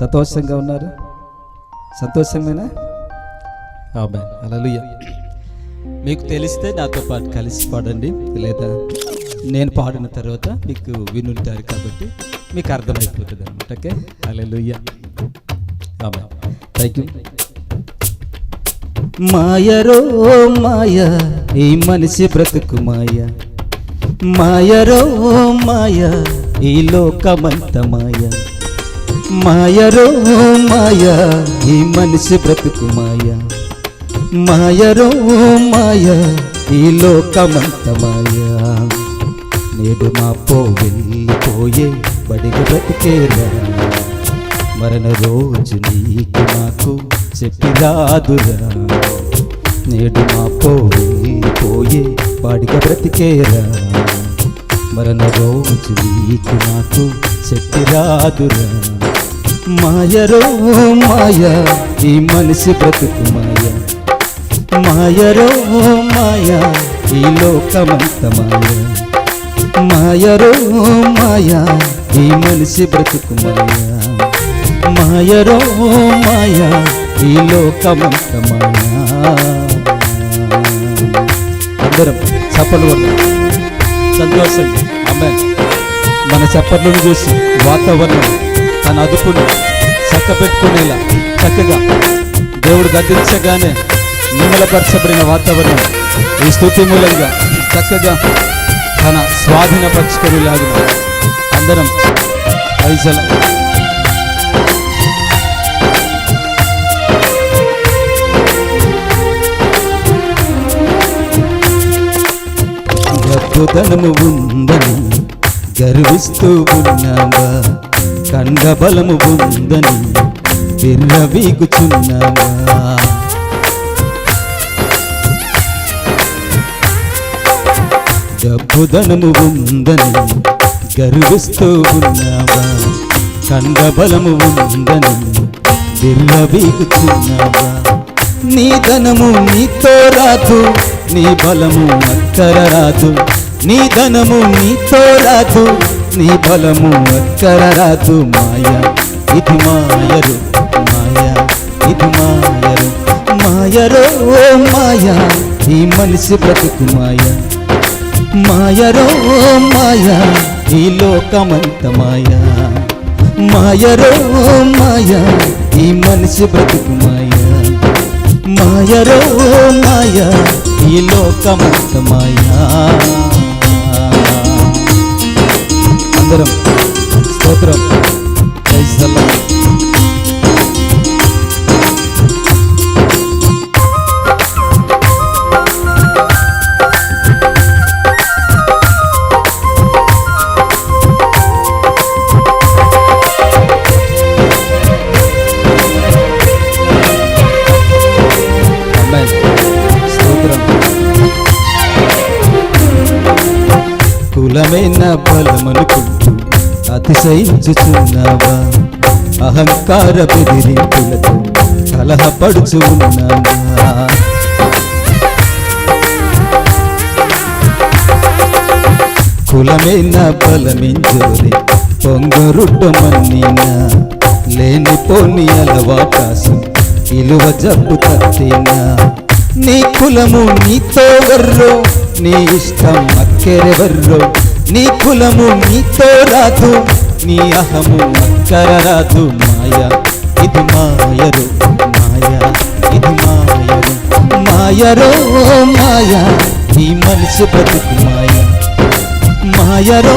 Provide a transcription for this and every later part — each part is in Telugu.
సంతోషంగా ఉన్నారు? సంతోషమేనా అలా మీకు తెలిస్తే నాతో పాటు కలిసి పాడండి. లేదా నేను పాడిన తర్వాత మీకు వినుంటారు కాబట్టి మీకు అర్థమైపోతుంది అనమాట ఓకే? అలలుయ్య థ్యాంక్ యూ మాయరో మాయ ఈ మనిషి బ్రతుకు మాయ. మాయరో మాయ ఈ లోకమంత మాయ. మాయరో మాయ ఈ మనిషి బ్రతుకు మాయ. మాయరో మాయ ఈ లోకమంత మాయ. నేడు మా పో వెళ్ళిపోయే బడిగ బ్రతికేరా మరణ రోజు నీకు నాకు చెప్పి రాదురా. నేడు మా పో వెళ్ళిపోయే బడిగ బ్రతికేరా మరణ రోజు నీకు నాకు చెప్పి రాదురా. మాయరో మాయ ఈ మనిషి బ్రతుకు మాయ. మాయరో మాయ ఈ లోకమంత మాయ. మాయరో మాయ ఈ మనిషి బ్రతుకు మాయ. మాయరో మాయ ఈ లోకమంత మాయ. అందరం చప్పలు సంతోషం అమ్మాయి. మన చప్పట్లను చూసి వాతావరణం తన అదుపును చక్క పెట్టుకునేలా చక్కగా దేవుడు గద్దించగానే నిమ్మలపరచబడిన వాతావరణం ఈ స్థుతి మూలంగా చక్కగా తన స్వాధీనపరచుకునేలాగిన అందరం పైసలు గొప్పతనము ఉందని గర్విస్తూ ఉన్నావా? కండబలము ఉందని విర్రవీగుచున్నావా డబ్బుదనము ఉందని గర్విస్తూ ఉన్నావా? కండబలము ఉందని విర్రవీగుచున్నావా? నీ ధనము నీతో రాదు నీ బలము అక్కర రాదు. నీ ధనము నీతో రాదు నీ బలము అక్కర రాదు మాయ. ఇది మాయరు మాయ. ఇది మాయరు మాయరో ఓ మాయ. ఈ మనిషి బ్రతుకు మాయ. మాయరో ఓ మాయ. ఈ లోకమంత మాయ. మాయరో ఓ మాయ. ఈ మనిషి బ్రతుకు మాయ. మాయరో ఓ మాయ. ఈ లోకమంత మాయా. అందరం. స్తోత్రం. అతిశయించుచున్నావా అహంకార బెదిరింపులతో కలహపడుచు ఉన్నావా? కులమైన బలమింజోరి పొంగరుట్టమన్నీనా లేనిపోని అలవాకాశం ఇలువ జబ్బు తట్టినా? నీ కులము నీతో వర్రో నీ ఇష్టం అక్కెరెవర్రో? నీ కులము నీతో రాదు నీ అహము అక్కర మాయ. ఇది మాయరు మాయ. ఇది మాయరు మాయరో మాయ. నీ మనిషి బ్రతుకు మాయ. మాయరో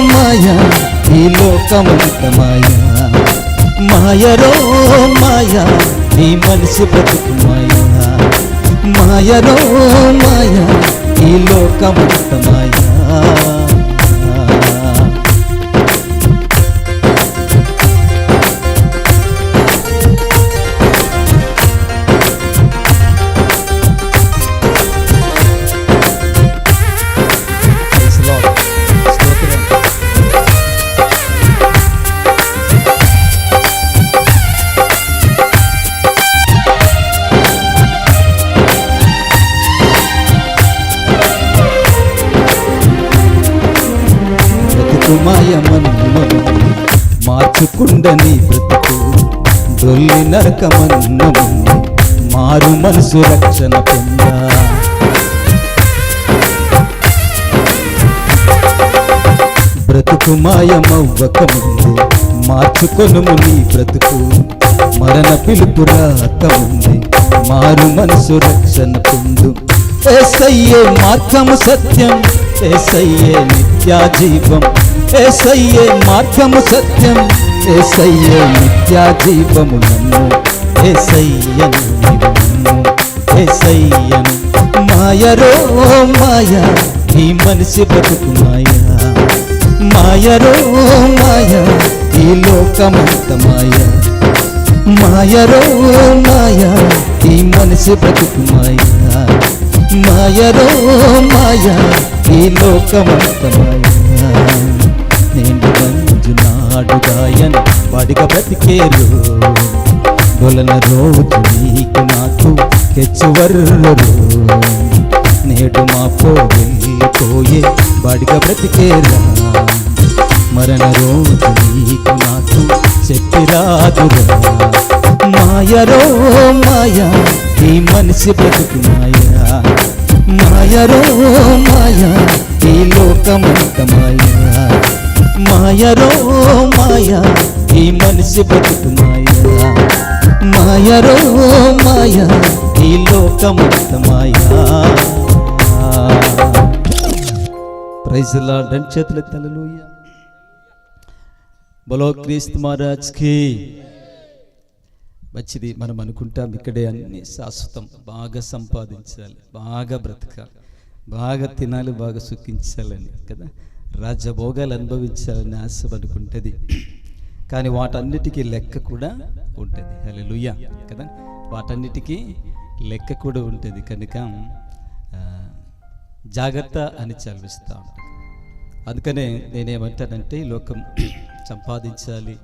మాయ. ఈ లోకమంత మాయ. మాయరో మాయ. నీ మనిషి బ్రతుకు మాయ. మాయరో మాయ. ఈ లోకమంత మాయ. నీ బ్రతుకు. రొల్లి నరకమన్ను మారు మనసు రక్షణ పొందా. బ్రతుకు మాయమవ్వక ముందు మార్చుకొనుము నీ బ్రతుకు. మరణ పిలుపు రాక ముందు మారు మనసు రక్షణ పొందు. ఏసయ్యే మార్గము సత్యం ఏసయ్యే నిత్యాజీవం. ఏసయ్యే మార్గము సత్యం ఏసయ్య నిత్యా జీవము నన్ను. ఏసయ్యను నిన్ను. ఏసయ్యను మాయరో మాయ ఈ మనిషి బతుకు మాయ. మాయరో మాయ ఈ లోకమంత మాయ. మాయరో మాయ ఈ మనిషి బతుకు మాయ. మాయరో మాయ ఈ లోకమంత మాయ. నేను నాడు గాయన్ వాడిగా బ్రతికేరు. డొలన రోజు నీకు నాకు కెచ్చువర్రు నేడు మా పోయే వెళ్ళిపోయే వాడిగా బ్రతికేరా. మరణ రోజు నీకు నాకు చెప్పిరాదురా. మాయరో మాయ ఈ మనిషి బ్రతుకు మాయ మాయరో మాయ ఈ లోకమంత మాయా. మాయరో మాయ ఈ మనిషి బతుకు మాయ. మాయరో మాయ ఈ లోకమంత మాయా. ప్రైజ్ లార్డ్ రెండు చేతులు ఎత్తలలోయ బలో క్రీస్తు మహారాజ్కి మంచిది మనం అనుకుంటాం ఇక్కడే అన్ని శాశ్వతం బాగా సంపాదించాలి బాగా బ్రతకాలి బాగా తినాలి బాగా సుఖించాలని కదా? రాజ్యభోగాలు అనుభవించాలని ఆశ పడుకుంటుంది. కానీ వాటన్నిటికీ లెక్క కూడా ఉంటుంది. హల్లెలూయా. కదా? వాటన్నిటికీ లెక్క కూడా ఉంటుంది. కనుక జాగ్రత్త అని చదివిస్తూ ఉంటాను అందుకనే నేనేమంటానంటే ఈ లోకం సంపాదించాలి.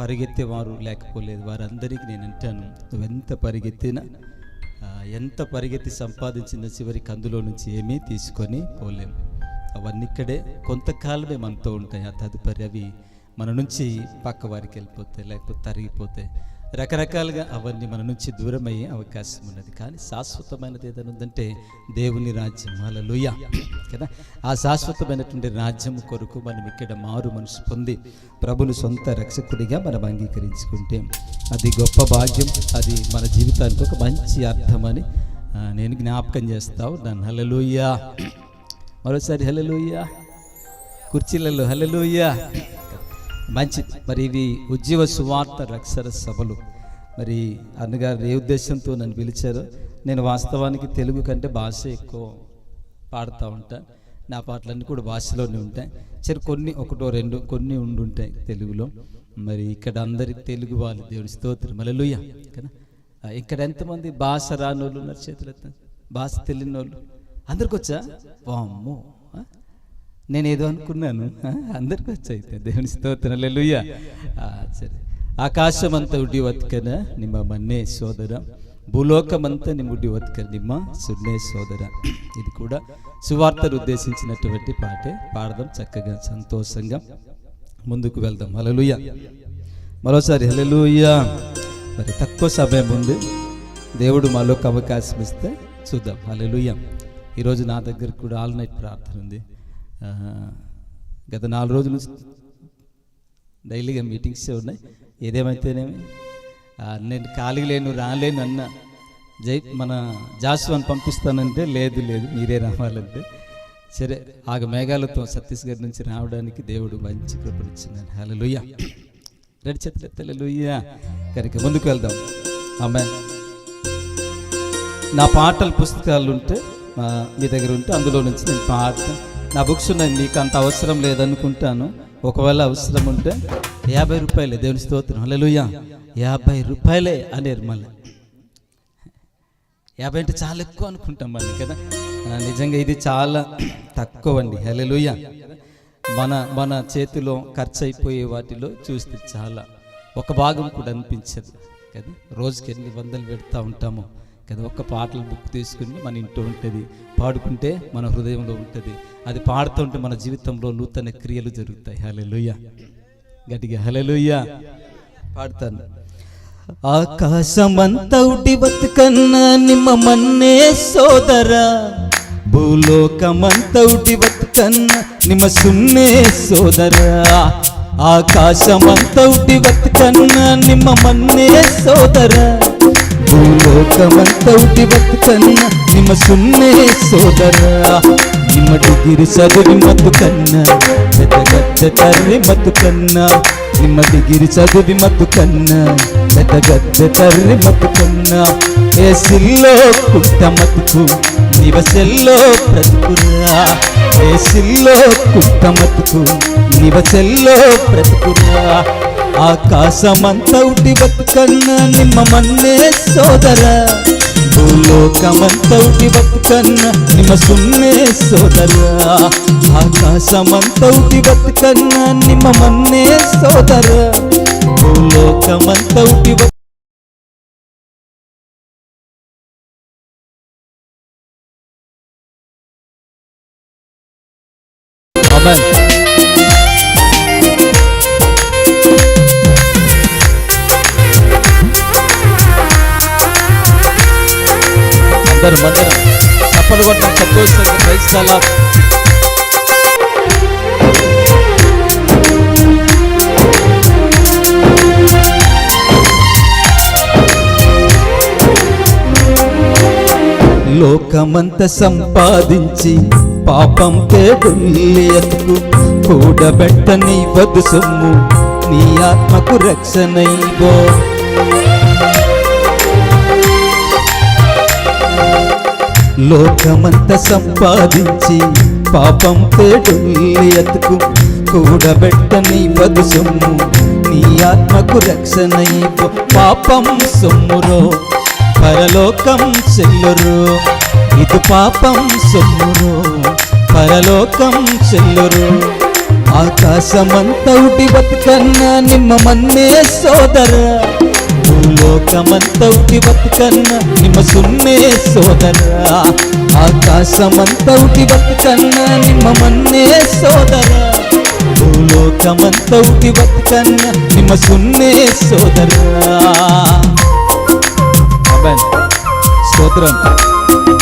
పరిగెత్తే వారు లేకపోలేదు. వారందరికీ నేను అంటాను నువ్వెంత పరిగెత్తినా ఎంత పరిగెత్తి సంపాదించిన చివరికి అందులో నుంచి ఏమీ తీసుకొని పోలేము. అవన్నీ ఇక్కడే కొంతకాలమే మనతో ఉంటాయి. ఆ తదుపరి అవి మన నుంచి పక్క వారికి వెళ్ళిపోతాయి లేకపోతే తరిగిపోతాయి రకరకాలుగా అవన్నీ మన నుంచి దూరమయ్యే అవకాశం ఉన్నది. కానీ శాశ్వతమైనది ఏదైనా ఉందంటే దేవుని రాజ్యం. హల్లెలూయా. కదా? ఆ శాశ్వతమైనటువంటి రాజ్యం కొరకు మనం ఇక్కడ మారు మనసు పొంది ప్రభుని సొంత రక్షకుడిగా మనం అంగీకరించుకుంటే అది గొప్ప భాగ్యం అది మన జీవితానికి ఒక మంచి అర్థమని నేను జ్ఞాపకం చేస్తావు దాన్ని హల్లెలూయా. మరోసారి హల్లెలూయా. కుర్చీలలో హల్లెలూయా. మంచి మరి ఇవి ఉజ్జీవ సువార్త రక్షర సభలు. మరి అన్నగారు ఏ ఉద్దేశంతో నన్ను పిలిచారు నేను వాస్తవానికి తెలుగు కంటే భాష ఎక్కువ పాడుతూ ఉంటాను నా పాటలన్నీ కూడా భాషలోనే ఉంటాయి. సరే కొన్ని ఒకటో రెండు కొన్ని ఉండుంటాయి తెలుగులో. మరి ఇక్కడ అందరి తెలుగు వాళ్ళు దేవుడి స్తోత్రం. మలలుయ్య కదా? ఇక్కడ ఎంతమంది భాష రాని వాళ్ళు ఉన్నారు చేతులు భాష తెలియని వాళ్ళు అందరికి వచ్చా వామ్మో ఆ? నేను ఏదో అనుకున్నాను ఆ, అందరికి వచ్చైతే దేవుని స్తోత్రలెలుయ్య సరే ఆకాశమంతా ఉడి వత్కన ನಿಮ್ಮ మన్నే సోదర భూలోకమంతా నీ ముడి వత్కన నిమ్మ సున్నే సోదర ఇది కూడా సువార్తను ఉద్దేశించినటువంటి పాటే పాడదాం చక్కగా సంతోషంగా ముందుకు వెళ్దాం హల్లెలూయ మరోసారి హల్లెలూయ మరి తక్కువ సమయం ఉంది దేవుడు మాలోకి అవకాశం ఇస్తే చూద్దాం హల్లెలూయ ఈరోజు నా దగ్గర కూడా ఆల్ నైట్ ప్రార్థన ఉంది. గత నాలుగు రోజుల నుంచి డైలీగా మీటింగ్సే ఉన్నాయి. ఏదేమైతేనేమి నేను ఖాళీ లేను రాలేను అన్న జై మన జాస్వాన్ పంపిస్తానంటే లేదు లేదు మీరే రావాలంటే. సరే ఆగ మేఘాలతో ఛత్తీస్గఢ్ నుంచి రావడానికి దేవుడు మంచి కృపనిచ్చిందని లుయ్యా రెడ్ చెత్తలెత్తలూయ కనుక ముందుకు వెళ్దాం. ఆమె నా పాటల పుస్తకాలు ఉంటే మీ దగ్గర ఉంటే అందులో నుంచి నేను పాడతాను నా బుక్స్ ఉన్నాయి మీకు అంత అవసరం లేదనుకుంటాను. ఒకవేళ అవసరం ఉంటే యాభై రూపాయలే దేవుని స్తోత్రం. హల్లెలూయా. యాభై రూపాయలే అనేరు మళ్ళీ. యాభై అంటే చాలా ఎక్కువ అనుకుంటాం మళ్ళీ కదా? నిజంగా ఇది చాలా తక్కువ అండి హల్లెలూయా. మన మన చేతిలో ఖర్చు అయిపోయే వాటిలో చూస్తే చాలా. ఒక భాగం కూడా అనిపించదు కదా? రోజుకి ఎన్ని వందలు పెడతా ఉంటామో. కదా ఒక్క పాటల బుక్ తీసుకుని మన ఇంట్లో ఉంటుంది. పాడుకుంటే మన హృదయంలో ఉంటుంది. అది పాడుతుంటే మన జీవితంలో నూతన క్రియలు జరుగుతాయి. హలెలుయ గట్టిగా హలెలుయ పాడతాను. ఆకాశమంతౌటి బతుకన్నా నిమ్మ మన్నే సోదర. భూలోకమంతౌటి బతుకన్నా నిమ్మ సున్నే సోదర. ఆకాశమంతౌటి బతుకన్నా నిమ్మ మన్నే సోదర. ನಿಮ್ಮ ಮನ್ನೇ ಸೋದರ ಭೂಲೋಕಮಂತ ಉಡಿ ಬದುಕನ್ನ ನಿಮ್ಮ ಸುನ್ನೆ ಸೋದರ ನಿಮ್ಮ ಡಿಗಿರಿ ಸದುರಿ ಮತ್ತು ಕನ್ನ ಬೆದಗದ್ದ ತರ್ರಿ ಮತ್ತು ಕನ್ನ ನಿಮ್ಮ ಡಿಗಿರಿ చదువి మత్తు కన్నా పెద్దగద్దె తర్రి మత్తు కన్నా ఏసిల్లో కుంట మతుకు నివసెల్లో బ్రతుకురా ఏసిల్లో కుంట మతుకు నివసెల్లో బ్రతుకురా ఆకాశమంతౌటి బతుకన్న నిమ్మ మన్నే సోదర. భూలోకమంతౌటి బతుకన్న నిమ్మ సున్నే సోదర. ఆకాశమంతౌటి బతుకన్న నిమ్మ మన్నే సోదర. భూలోకమంతౌటి Amen. అందరం అందరం చప్పలు కొట్టిన సంతోషంగా క్రైస్తలా లోకమంత సంపాదించి పాపం తేడుల్లి కూడబెట్టని వదు సొమ్ము. నీ ఆత్మకు రక్షణైవో లోకమంత సంపాదించి పాపం తేడుల్లి ఎత్తుకు కూడబెట్టని వదు సొమ్ము. నీ ఆత్మకు రక్షణైవో పాపం సొమ్మురో. పరలోకం చెల్లురు. ఇది పాపం సొమ్మురు. పరలోకం చెల్లురు. ఆకాశమంత ఉటి బతుకన్న నిమ్మ మన్నే సోదర. భూలోకమంత ఉటి బతుకన్న నిమ్మ సున్నే సోదరా. ఆకాశమంత ఉటి బతుకన్న నిమ్మ మన్నే సోదరా. భూలోకమంత ఉటి బతుకన్న నిమ్మ సున్నే సోదరా. ఆమేన్. స్తోత్రం.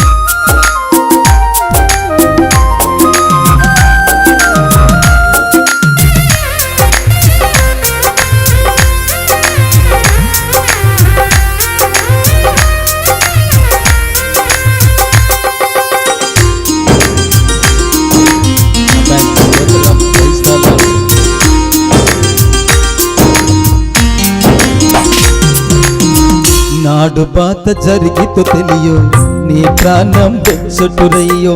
నాడు బాత జరిగితో తెలియో నీ ప్రాణం బెచ్చటురయ్యో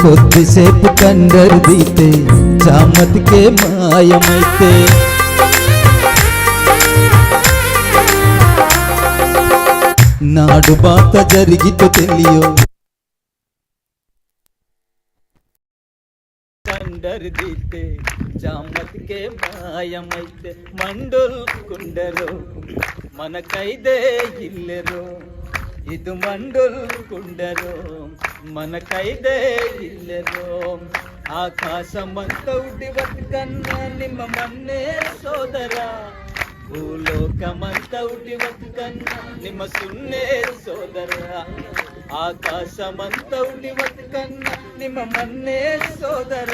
కొద్దిసేపు కండరు దీతే చామతికే మాయమైతే. నాడు బాత జరిగితో తెలియో ಕುಂಡರಿದೀತೆ ಜಾಮತ್ಗೆ ಮಾಯಮೈತೆ, ಮಂಡಲ್ ಕುಂಡರು. ಮನ ಕೈದೆ ಇಲ್ಲರು, ಇದು ಮಂಡಲ್ ಕುಂಡರು. ಮನ ಕೈದೆ ಇಲ್ಲರು, ಆಕಾಶ ಮಂತ ಉಡಿವತ್ ಕನ್ನ ನಿಮ್ಮ ಮನ್ನೆ ಸೋದರ. ಭೂಲೋಕ ಮಂತ ಉಡಿವತ್ ಕನ್ನ ನಿಮ್ಮ ಸುನ್ನೆ ಸೋದರ. ఉడి బతుకన్న నిమ్మ మన్నే సోదర.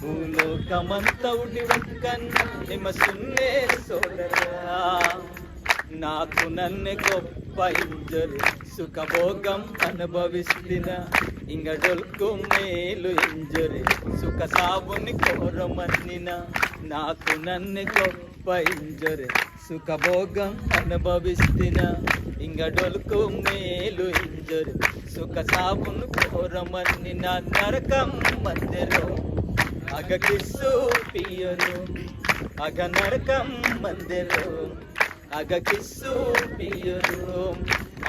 భూలోకమంత ఉడి బతుకన్న సున్నే సోదర. నాకు నన్ను గొప్ప ఇంజరు సుఖభోగం అనుభవిస్తున్నా ఇంగడొల్కు మేలు ఇంజరు సుఖ సాబుని కోరమన్నిన నాకు నన్ను గొప్ప ఇంజరు సుఖభోగం అనుభవిస్తున్న ఇంగడొల్కు మేలు ఇంజరు సుఖ సాబును కోరమన్నిన నరకం మధ్యలో అగకిస్సు పియను అగ నరకం మందిరం అగకిస్సు పియను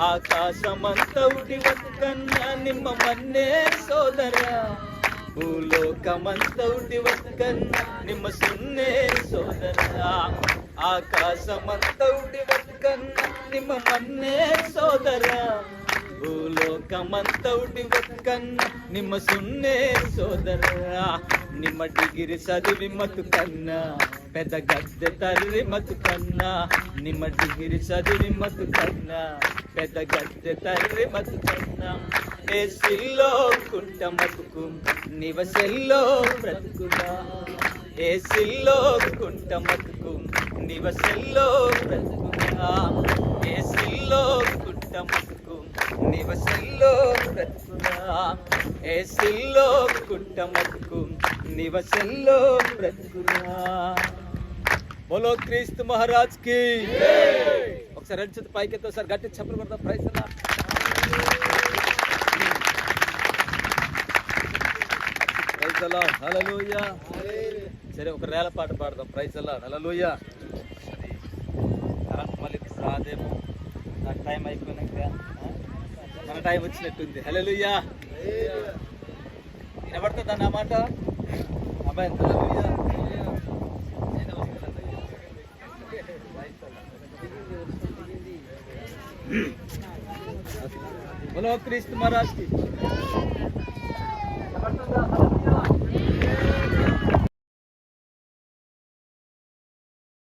ఆకాశమంత ఉడి వస్తున్నా నిమ్మ మన్నే సోదర భూలోకమంతవుడి వస్తున్నా నిమ్మ సున్నే సోదర ఆకాశమంతవుడి వస్తున్నా నిమ్మ మన్నే సోదర భూలోకమంతవుడి వస్తున్నా నిమ్మ సున్నే సోదర. నిమ్మ డిగిరి చదివి మతుకన్నా. పెద్ద గద్దె తల్లి మతుకన్నా నిమ్మ డిగిరి చదివి మతుకన్నా పెద్ద గద్దె తల్లి మతుకన్నా ఏసిల్లో కుంట మతుకు నివసెల్లో బ్రతుకుగా ఏసిల్లో కుంట మతుకు నివసెల్లో బ్రతుకుగా ఏసిల్లో కుంట మతుకు నివసెల్లో బ్రతుకుగా ఏసిల్లో కుంట మతుకు నివసెల్లో బ్రతుకుగా బోలో క్రీస్తు మహారాజ్కి ఒకసారి రెండు చేతులు పైకి సార్ గట్టి చెప్పలు కొడతాం ప్రైజ్ ప్రైజ్ అలా హల్లెలూయా సరే ఒక రేల పాట పాడదాం. ప్రైజ్ అలా హల్లెలూయా కరెంట్ మళ్ళీ రాదేమో. నాకు టైం అయిపోయినాక మన టైం వచ్చినట్టుంది. హల్లెలూయా వినబడుతుందా నా మాట? అబ్బాయి హల్లెలూయా Bolo Cristo Maraski.